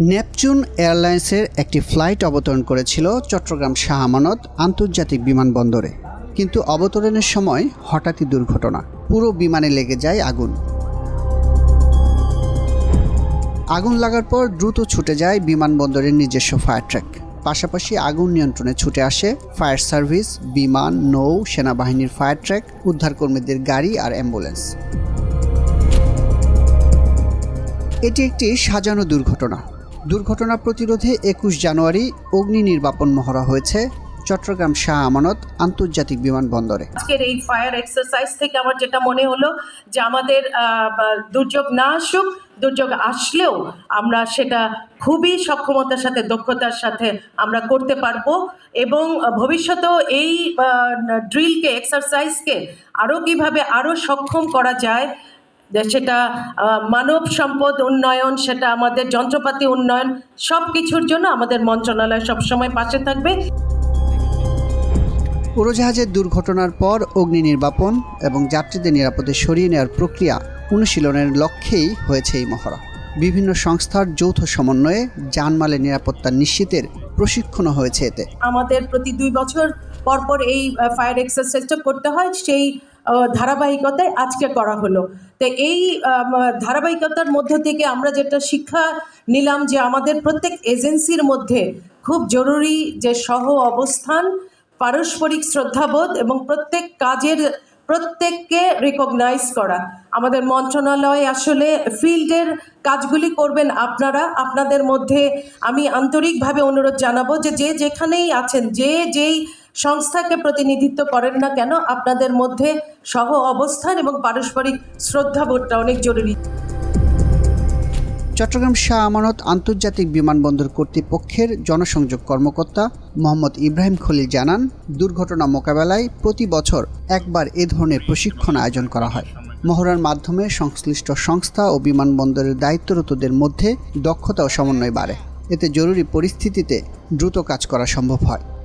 Neptune এয়ারলাইন্সের একটি flight অবতরণ করেছিল চট্টগ্রাম শাহ আমানত আন্তর্জাতিক বিমানবন্দরে। কিন্তু অবতরণের সময় হঠাৎই দুর্ঘটনা। পুরো বিমানে লেগে যায় আগুন। আগুন লাগার পর দ্রুত ছুটে যায় বিমানবন্দরের নিজস্ব ফায়ার ট্র্যাক। পাশাপাশি আগুন নিয়ন্ত্রণে ছুটে আসে ফায়ার সার্ভিস, বিমান, নৌ, সেনাবাহিনীর ফায়ার ট্র্যাক, উদ্ধারকর্মীদের গাড়ি আর অ্যাম্বুলেন্স। এটি একটি সাজানো দুর্ঘটনা। দুর্ঘটনা প্রতিরোধে একুশ জানুয়ারি অগ্নি নির্বাপন মহড়া হয়েছে। চট্টগ্রাম শাহ আমানত আন্তর্জাতিক বিমানবন্দরে। আজকের এই ফায়ার এক্সারসাইজ থেকে আমার যেটা মনে হলো যে আমাদের দুর্যোগ না আসুক, দুর্যোগ আসলেও আমরা সেটা খুবই সক্ষমতার সাথে, দক্ষতার সাথে আমরা করতে পারব এবং ভবিষ্যতেও এই ড্রিলকে, এক্সারসাইজকে আরও কীভাবে আরও সক্ষম করা যায় সেটা মানব সম্পদ উন্নয়ন সেটা আমাদের যন্ত্রপাতি উন্নয়ন সব কিছুর জন্য আমাদের মন্ত্রণালয় সবসময় পাশে থাকবে। উড়োজাহাজের দুর্ঘটনার পর অগ্নি নির্বাপন এবং যাত্রীদের নিরাপদে সরিয়ে নেওয়ার প্রক্রিয়া অনুশীলনের লক্ষ্যেই হয়েছে এই মহড়া। বিভিন্ন সংস্থার যৌথ সমন্বয়ে জানমালের নিরাপত্তা নিশ্চিতের প্রশিক্ষণও হয়েছে এতে। আমাদের প্রতি দুই বছর পর পর এই ফায়ার এক্সারসাইজটা করতে হয়। সেই ধারাবাহিকতায় আজকে করা হলো। তো এই ধারাবাহিকতার মধ্য থেকে আমরা যেটা শিক্ষা নিলাম যে আমাদের প্রত্যেক এজেন্সির মধ্যে খুব জরুরি যে সহ অবস্থান, পারস্পরিক শ্রদ্ধাবোধ এবং প্রত্যেক কাজের প্রত্যেককে রেকগনাইজ করা। আমাদের মন্ত্রণালয় আসলে ফিল্ডের কাজগুলি করবেন আপনারা। আপনাদের মধ্যে আমি আন্তরিকভাবে অনুরোধ জানাব যে যে যেখানেই আছেন, যে যেই সংস্থাকে প্রতিনিধিত্ব করেন না কেন, আপনাদের মধ্যে সহ অবস্থান এবং পারস্পরিক শ্রদ্ধাবোধটা অনেক জরুরি। চট্টগ্রাম শাহ আমানত আন্তর্জাতিক বিমানবন্দর কর্তৃপক্ষের জনসংযোগ কর্মকর্তা মোহাম্মদ ইব্রাহিম খলিল জানান, দুর্ঘটনা মোকাবেলায় প্রতি বছর একবার এ ধরনের প্রশিক্ষণ আয়োজন করা হয়। মহড়ার মাধ্যমে সংশ্লিষ্ট সংস্থা ও বিমানবন্দরের দায়িত্বরতদের মধ্যে দক্ষতা ও সমন্বয় বাড়ে। এতে জরুরি পরিস্থিতিতে দ্রুত কাজ করা সম্ভব হয়।